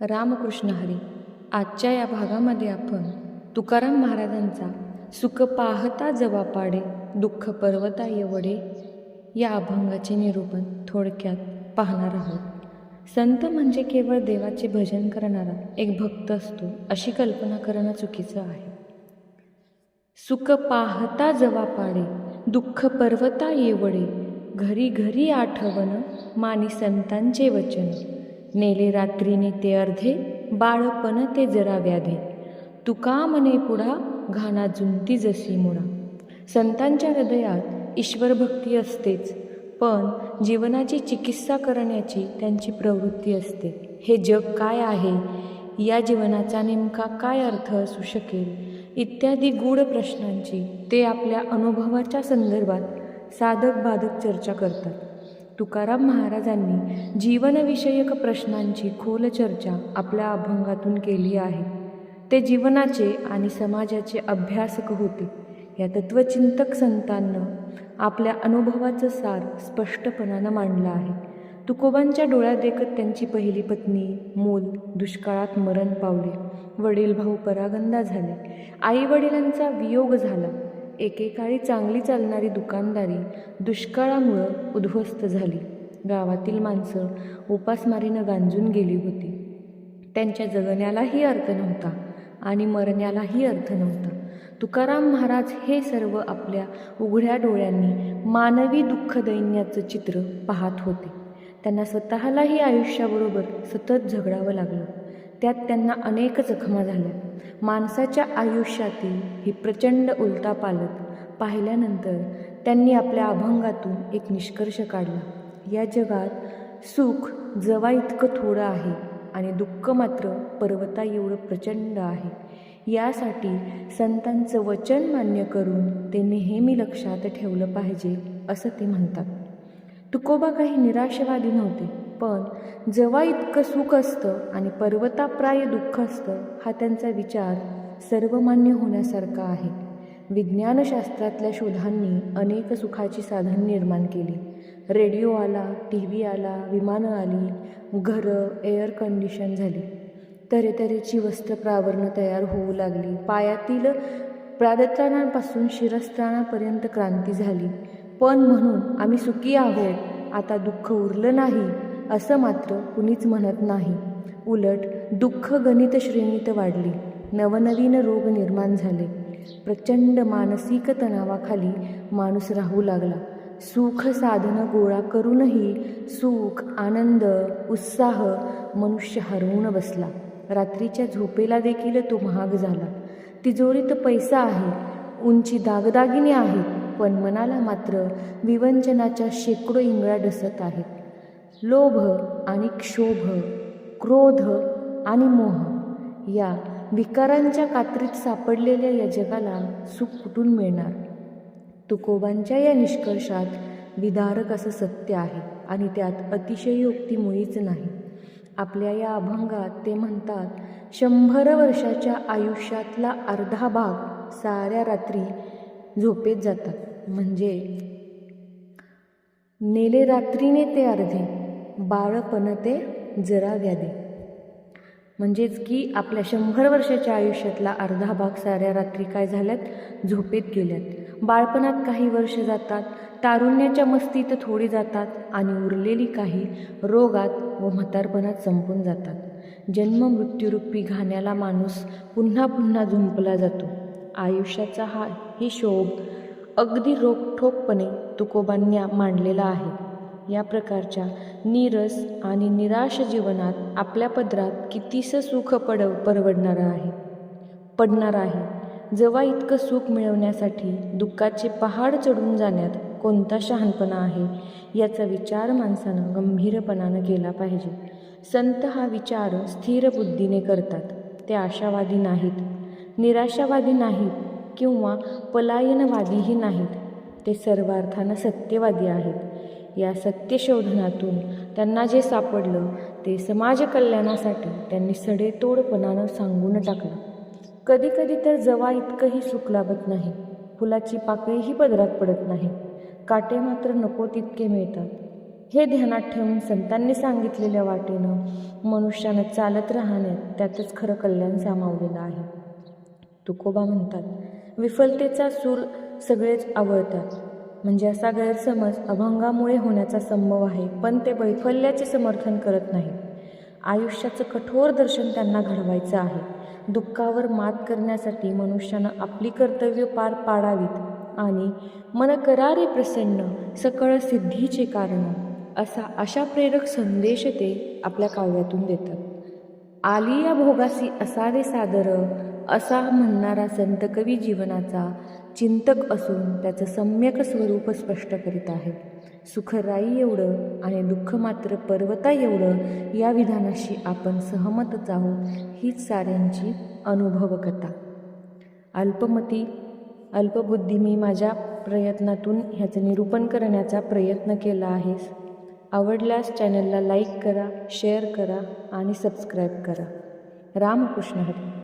रामकृष्ण हरी आजच्या या भागामध्ये आपण तुकाराम महाराजांचा सुख पाहता जवा पाडे दुःख पर्वता येवडे या अभंगाचे निरूपण थोडक्यात पाहणार आहोत. संत म्हणजे केवळ देवाचे भजन करणारा एक भक्त असतो अशी कल्पना करणं चुकीचं आहे. सुख पाहता जवा पाडे दुःख पर्वता येवडे घरी घरी आठवण मानी संतांचे वचन. नेले रात्रीने ते अर्धे बाळपण ते जरा व्याधे तुका मने पुढा घाना जुंती जशी मुळा संतांच्या हृदयात ईश्वरभक्ती असतेच पण जीवनाची चिकित्सा करण्याची त्यांची प्रवृत्ती असते हे जग काय आहे या जीवनाचा नेमका काय अर्थ असू शकेल इत्यादी गूढ प्रश्नांची ते आपल्या अनुभवाच्या संदर्भात साधक बाधक चर्चा करतात तुकाराम महाराजांनी जीवनविषयक प्रश्नांची खोल चर्चा आपल्या अभंगातून केली आहे. ते जीवनाचे आणि समाजाचे अभ्यासक होते. या तत्वचिंतक संतांनं आपल्या अनुभवाचं सार स्पष्टपणानं मांडलं आहे. तुकोबांच्या डोळ्यात देखत त्यांची पहिली पत्नी मूल दुष्काळात मरण पावले. वडील भाऊ परागंदा झाले. आई वडिलांचा वियोग झाला. एकेकाळी चांगली चालणारी दुकानदारी दुष्काळामुळं उद्ध्वस्त झाली. गावातील माणसं उपासमारीनं गांजून गेली होती. त्यांच्या जगण्यालाही अर्थ नव्हता आणि मरण्यालाही अर्थ नव्हता. तुकाराम महाराज हे सर्व आपल्या उघड्या डोळ्यांनी मानवी दुःख दैन्याचं चित्र पाहत होते. त्यांना स्वतःलाही आयुष्याबरोबर सतत झगडावं लागलं. त्यात त्यांना अनेक जखमा झाल्या. माणसाच्या आयुष्यातील ही प्रचंड उलटापालट पाहिल्यानंतर त्यांनी आपल्या अभंगातून एक निष्कर्ष काढला. या जगात सुख जवा इतकं थोडं आहे आणि दुःख मात्र पर्वता एवढं प्रचंड आहे. यासाठी संतांचं वचन मान्य करून ते नेहमी लक्षात ठेवलं पाहिजे असं ते म्हणतात. तुकोबा काही निराशवादी नव्हते. पण जेव्हा इतकं सुख असतं आणि पर्वताप्राय दुःख असतं हा त्यांचा विचार सर्वमान्य होण्यासारखा आहे. विज्ञानशास्त्रातल्या शोधांनी अनेक सुखाची साधन निर्माण केली. रेडिओ आला टी व्ही आला विमानं आली घरं एअर कंडिशन झाली. तऱ्हेतऱ्हेची वस्त्रप्रावरणं तयार होऊ लागली. पायातील प्रादत्राणांपासून शिरस्त्राणापर्यंत क्रांती झाली. पण म्हणून आम्ही सुखी आहोत. आता दुःख उरलं नाही. असं मात्र कुणीच म्हणत नाही. उलट दुःख गणित श्रेणीत वाढली. नवनवीन रोग निर्माण झाले. प्रचंड मानसिक तणावाखाली माणूस राहू लागला. सुख साधनं गोळा करूनही सुख आनंद उत्साह मनुष्य हरवून बसला. रात्रीच्या झोपेला देखील तो महाग झाला. तिजोरीत पैसा आहे उंची दागदागिने आहे पण मनाला मात्र विवंचनाच्या शेकडो इंगळ्या डसत आहेत. लोभ आणि क्षोभ क्रोध आणि मोह या विकारांच्या कात्रीत सापडलेल्या या जगाला सुख कुठून मिळणार? तुकोबांच्या या निष्कर्षात विदारक असं सत्य आहे आणि त्यात अतिशयोक्ती मुळीच नाही. आपल्या या अभंगात ते म्हणतात शंभर वर्षाच्या आयुष्यातला अर्धा भाग साऱ्या रात्री झोपेत जातात. म्हणजे नेले रात्रीने ते अर्धे बाळपण ते जरा व्याधे म्हणजेच की आपल्या शंभर वर्षाच्या आयुष्यातला अर्धा भाग साऱ्या रात्री काय झाल्यात? झोपेत गेल्यात. बाळपणात काही वर्ष जातात तारुण्याच्या मस्तीत थोडी जातात आणि उरलेली काही रोगात व म्हातारपणात संपून जातात. जन्म मृत्यूरूपी घाण्याला माणूस पुन्हा पुन्हा झुंपला जातो. आयुष्याचा हा ही शोभ अगदी रोखठोकपणे तुकोबांनी मांडलेला आहे. या प्रकारच्या नीरस आणि निराश जीवनात आपल्या पदरात कितीसं सुख पड परवडणारं आहे? पडणार आहे. जेव्हा इतकं सुख मिळवण्यासाठी दुःखाचे पहाड चढून जाण्यात कोणता शहाणपणा आहे याचा विचार माणसानं गंभीरपणानं केला पाहिजे. संत हा विचार स्थिर बुद्धीने करतात. ते आशावादी नाहीत. निराशावादी नाहीत किंवा पलायनवादीही नाहीत. ते सर्वार्थानं सत्यवादी आहेत. या सत्यशोधनातून त्यांना जे सापडलं ते समाज कल्याणासाठी त्यांनी सडेतोडपणानं सांगून टाकलं. कधीकधी तर जवा इतकंही सुख लाभत नाही. फुलाची पाकळीही पदरात पडत नाही. काटे मात्र नको तितके मिळतात. हे ध्यानात ठेवून संतांनी सांगितलेल्या वाटेनं मनुष्यानं चालत राहण्यात त्यातच खरं कल्याण सामावलेलं आहे. तुकोबा म्हणतात विफलतेचा सूर सगळेच आवळतात. म्हणजे असा गैरसमज अभंगामुळे होण्याचा संभव आहे पण ते वैफल्याचे समर्थन करत नाही. आयुष्याचं कठोर दर्शन त्यांना घडवायचं आहे. दुःखावर मात करण्यासाठी मनुष्यानं आपली कर्तव्य पार पाडावीत आणि मन करारे प्रसन्न सकळ सिद्धीचे कारण असा अशा प्रेरक संदेश ते आपल्या काव्यातून देतात. आली या भोगासी असावे सादर असा म्हणणारा संत कवी जीवनाचा चिंतक असून त्याचं सम्यक स्वरूप स्पष्ट करीत आहे. सुखराई एवढं आणि दुःख मात्र पर्वता एवढं या विधानाशी आपण सहमतच आहोत हीच साऱ्यांची अनुभव कथा अल्पमती अल्पबुद्धी मी माझ्या प्रयत्नातून ह्याचं निरूपण करण्याचा प्रयत्न केला आहे आवडल्यास चॅनलला लाईक करा शेअर करा आणि सबस्क्राईब करा. रामकृष्ण हरी.